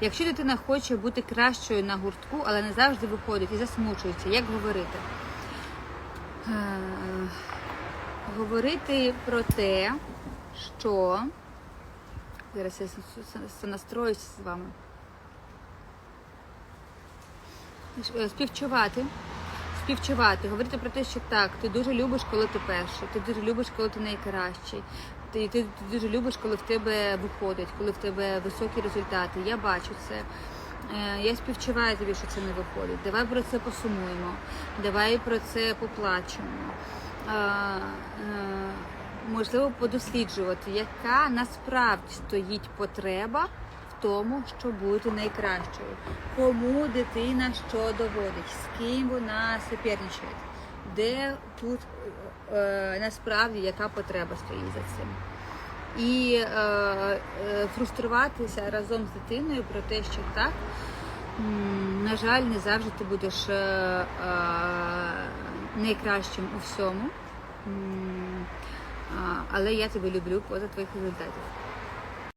Якщо дитина хоче бути кращою на гуртку, але не завжди виходить і засмучується, як говорити? Е, Говорити про те, що зараз я сонастроюсь з вами. Е, Співчувати. Співчувати, говорити про те, що так, ти дуже любиш, коли ти перший, ти дуже любиш, коли ти найкращий. Ти, ти дуже любиш, коли в тебе виходить, коли в тебе високі результати. Я бачу це. Е, Я співчуваю тобі, що це не виходить. Давай про це посумуємо, давай про це поплачемо. Е, е, Можливо, подосліджувати, яка насправді стоїть потреба в тому, щоб бути найкращою. Кому дитина що доводить, з ким вона суперничає, де тут е, насправді яка потреба стоїть за цим. І е, е, фруструватися разом з дитиною про те, що так, на жаль, не завжди ти будеш е, е, найкращим у всьому. Але я тебе люблю поза твоїх результатів.